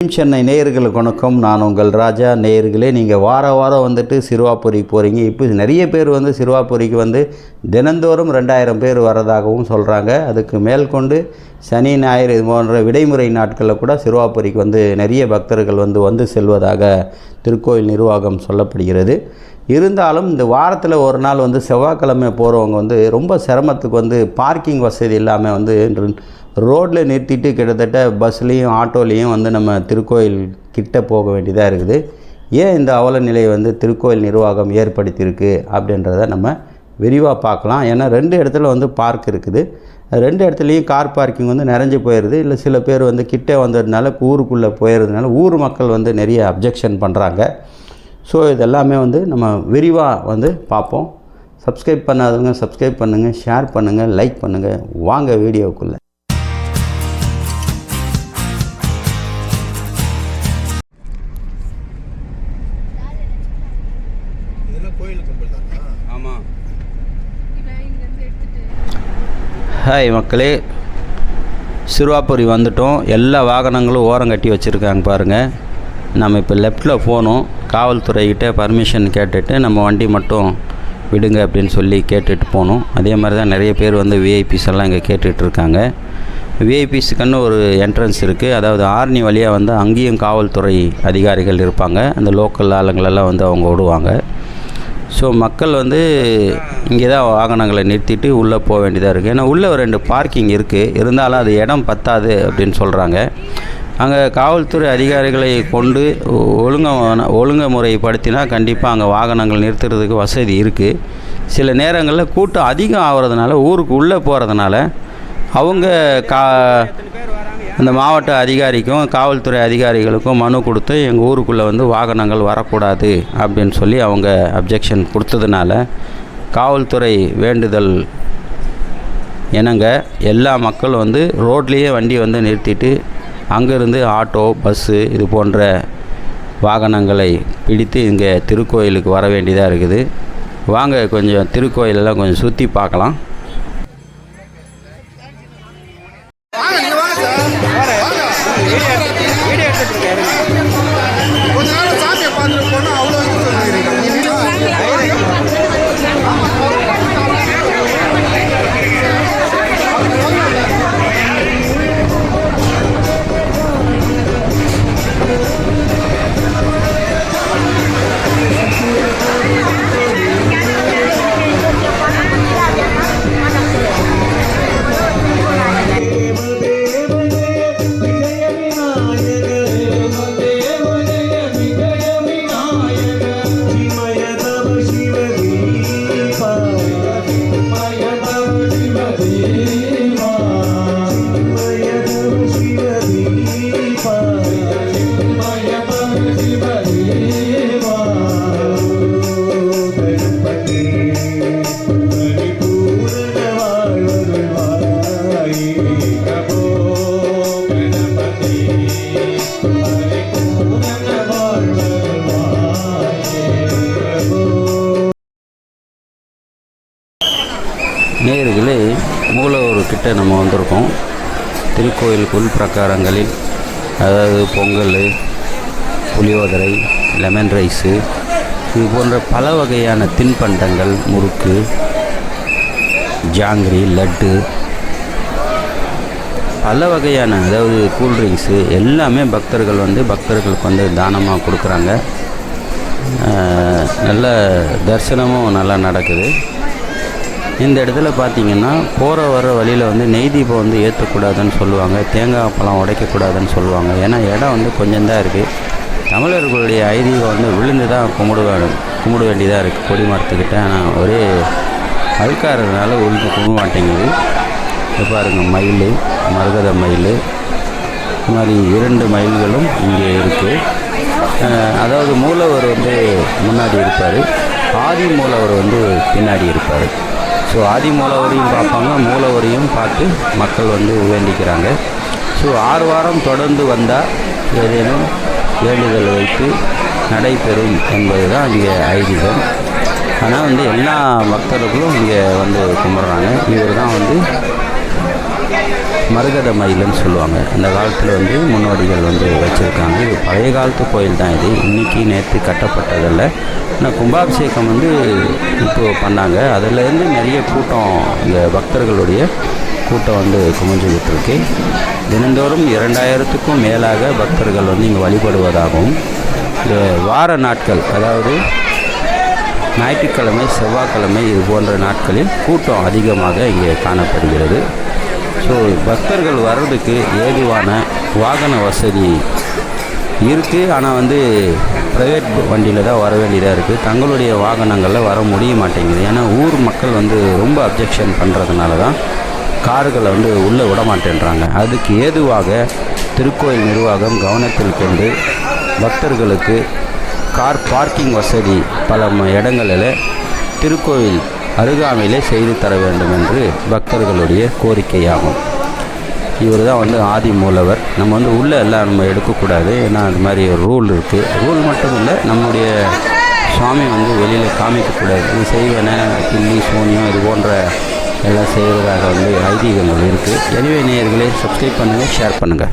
சென்னை நேயர்களுக்கு வணக்கம். நான் உங்கள் ராஜா. நேயர்களே நீங்கள் வார வாரம் வந்துட்டு சிறுவாபுரிக்கு போகிறீங்க இப்போ நிறைய பேர் வந்து சிறுவாபுரிக்கு வந்து தினந்தோறும் ரெண்டாயிரம் பேர் வரதாகவும் சொல்கிறாங்க அதுக்கு மேற்கொண்டு சனி ஞாயிறு இது போன்ற விடைமுறை நாட்களில் கூட சிறுவாபுரிக்கு வந்து நிறைய பக்தர்கள் வந்து வந்து செல்வதாக திருக்கோயில் நிர்வாகம் சொல்லப்படுகிறது. இருந்தாலும் இந்த வாரத்தில் ஒரு நாள் வந்து செவ்வாய்க்கிழமை போகிறவங்க வந்து ரொம்ப சிரமத்துக்கு வந்து பார்க்கிங் வசதி இல்லாமல் வந்து ரோட்டில் நிறுத்திட்டு கிட்டத்தட்ட பஸ்லேயும் ஆட்டோலேயும் வந்து நம்ம திருக்கோயில் கிட்ட போக வேண்டியதாக இருக்குது. ஏன் இந்த அவல நிலையை வந்து திருக்கோயில் நிர்வாகம் ஏற்படுத்தியிருக்கு அப்படின்றத நம்ம விரிவாக பார்க்கலாம். ஏன்னா ரெண்டு இடத்துல வந்து பார்க் இருக்குது. ரெண்டு இடத்துலையும் கார் பார்க்கிங் வந்து நிறைஞ்சு போயிடுது இல்லை சில பேர் வந்து கிட்டே வந்ததுனால ஊருக்குள்ளே போயிடுறதுனால ஊர் மக்கள் வந்து நிறைய அப்ஜெக்ஷன் பண்ணுறாங்க ஸோ இதெல்லாமே வந்து நம்ம விரிவாக வந்து பார்ப்போம். சப்ஸ்கிரைப் பண்ணாதவங்க சப்ஸ்கிரைப் பண்ணுங்கள் ஷேர் பண்ணுங்கள் லைக் பண்ணுங்கள் வாங்க வீடியோக்குள்ளே. ஹாய் மக்களே. சிறுவாபுரி வந்துட்டோம். எல்லா வாகனங்களும் ஓரம் கட்டி வச்சுருக்காங்க பாருங்கள் நம்ம இப்போ லெஃப்டில் போகணும் காவல்துறைக்கிட்ட பர்மிஷன் கேட்டுட்டு நம்ம வண்டி மட்டும் விடுங்க அப்படின்னு சொல்லி கேட்டுட்டு போகணும் அதே மாதிரி தான் நிறைய பேர் வந்து விஐபிஸ் எல்லாம் இங்கே கேட்டுட்டு இருக்காங்க. விஐபிஸுக்குன்னு ஒரு என்ட்ரன்ஸ் இருக்குது அதாவது ஆர்னி வழியாக வந்து அங்கேயும் காவல்துறை அதிகாரிகள் இருப்பாங்க. அந்த லோக்கல் ஆளுங்களெல்லாம் வந்து அவங்க விடுவாங்க. ஸோ மக்கள் வந்து இங்கே தான் வாகனங்களை நிறுத்திட்டு உள்ளே போக வேண்டியதாக இருக்குது ஏன்னா உள்ளே ஒரு ரெண்டு பார்க்கிங் இருக்குது இருந்தாலும் அது இடம் பத்தாது அப்படின்னு சொல்கிறாங்க அங்கே காவல்துறை அதிகாரிகளை கொண்டு ஒழுங்க ஒழுங்கு முறைப்படுத்தினா கண்டிப்பாக அங்கே வாகனங்கள் நிறுத்துறதுக்கு வசதி இருக்குது சில நேரங்களில் கூட்டம் அதிகம் ஆகிறதுனால ஊருக்கு உள்ளே போகிறதுனால அவங்க கா அந்த மாவட்ட அதிகாரிக்கும் காவல்துறை அதிகாரிகளுக்கும் மனு கொடுத்து எங்கள் ஊருக்குள்ளே வந்து வாகனங்கள் வரக்கூடாது அப்படின்னு சொல்லி அவங்க அப்ஜெக்ஷன் கொடுத்ததுனால காவல்துறை வேண்டுதல் எனங்க எல்லா மக்களும் வந்து ரோட்லேயே வண்டி வந்து நிறுத்திட்டு அங்கேருந்து ஆட்டோ பஸ்ஸு இது போன்ற வாகனங்களை பிடித்து இங்கே திருக்கோயிலுக்கு வர வேண்டியதாக இருக்குது. வாங்க கொஞ்சம் திருக்கோயிலெல்லாம் கொஞ்சம் சுற்றி பார்க்கலாம். நேர்களே மூலவர்கிட்ட நம்ம வந்திருக்கோம். திருக்கோயில் உள் பிரகாரங்களில் அதாவது பொங்கல் புளியோதரை லெமன் ரைஸு இது போன்ற பல வகையான தின்பண்டங்கள் முறுக்கு ஜாங்கிரி லட்டு பல வகையான அதாவது கூல்ட்ரிங்க்ஸு எல்லாமே பக்தர்கள் வந்து பக்தர்களுக்கு வந்து தானமாக கொடுக்குறாங்க. நல்ல தரிசனமும் நல்லா நடக்குது. இந்த இடத்துல பார்த்தீங்கன்னா போகிற வர வழியில் வந்து நெய் தீபம் வந்து ஏற்றக்கூடாதுன்னு சொல்லுவாங்க. தேங்காய் பழம் உடைக்கக்கூடாதுன்னு சொல்லுவாங்க. ஏன்னா இடம் வந்து கொஞ்சம் தான் இருக்குது தமிழர்களுடைய ஐதீகம் வந்து விழுந்து தான் கும்பிட கும்பிட வேண்டியதாக இருக்குது கொடி மரத்துக்கிட்ட. ஆனால் ஒரே அழுக்காறதுனால விழுந்து கும்பிட மாட்டேங்குது. இது பாருங்க மயில் மரகத மயில். இது மாதிரி இரண்டு மயில்களும் இங்கே இருக்குது அதாவது மூலவர் வந்து முன்னாடி இருப்பார். ஆதி மூலவர் வந்து பின்னாடி இருப்பார். ஸோ ஆதி மூலவரையும் பார்ப்பாங்க. மூலவரையும் பார்த்து மக்கள் வந்து வேண்டிக்கிறாங்க. ஸோ ஆறு வாரம் தொடர்ந்து வந்தால் ஏதேனும் வேண்டுதல் வைத்து நடைபெறும் என்பது தான் இங்கே ஐதீகம். ஆனால் வந்து எல்லா பக்தர்களும் இங்கே வந்து கும்பிட்றாங்க. இவர் தான் வந்து மருகத மயிலுன்னு சொல்லுவாங்க. அந்த காலத்தில் வந்து முன்னோடிகள் வந்து வச்சுருக்காங்க. இது பழைய காலத்து கோயில் தான் இது. இன்றைக்கி நேற்று கட்டப்பட்டதில்ல. ஆனால் கும்பாபிஷேகம் வந்து இப்போது பண்ணாங்க. அதுலேருந்து நிறைய கூட்டம் இந்த பக்தர்களுடைய கூட்டம் வந்து குமிஞ்சுக்கிட்டு இருக்கு தினந்தோறும் இரண்டாயிரத்துக்கும் மேலாக பக்தர்கள் வந்து இங்கே வழிபடுவதாகவும் இந்த வார நாட்கள் அதாவது ஞாயிற்றுக்கிழமை செவ்வாய்க்கிழமை இது போன்ற நாட்களில் கூட்டம் அதிகமாக இங்கே காணப்படுகிறது. ஸோ பக்தர்கள் வர்றதுக்கு ஏதுவான வாகன வசதி இருக்குது ஆனால் வந்து ப்ரைவேட் வண்டியில் தான் வர வேண்டியதாக இருக்குது தங்களுடைய வாகனங்களில் வர முடிய மாட்டேங்குது. ஏன்னா ஊர் மக்கள் வந்து ரொம்ப அப்ஜெக்ஷன் பண்ணுறதுனால தான் கார்களை வந்து உள்ளே விட மாட்டேன்றாங்க. அதுக்கு ஏதுவாக திருக்கோயில் நிர்வாகம் கவனத்தில் கொண்டு பக்தர்களுக்கு கார் பார்க்கிங் வசதி பல இடங்களில் திருக்கோயில் அருகாமையிலே செய்து தர வேண்டும் என்று பக்தர்களுடைய கோரிக்கையாகும். இவர் தான் வந்து ஆதி மூலவர். நம்ம வந்து உள்ளே எல்லாம் நம்ம எடுக்கக்கூடாது. ஏன்னா அது மாதிரி ஒரு ரூல் இருக்குது ரூல் மட்டும் இல்லை நம்முடைய சுவாமி வந்து வெளியில் காமிக்கக்கூடாது. இது செய்வன கிள்ளி சூன்யம் இது போன்ற எல்லாம் செய்கிறதாக வந்து ஐதீகங்கள் இருக்குது எனவே நேயர்களே சப்ஸ்கிரைப் பண்ணுங்கள் ஷேர் பண்ணுங்கள்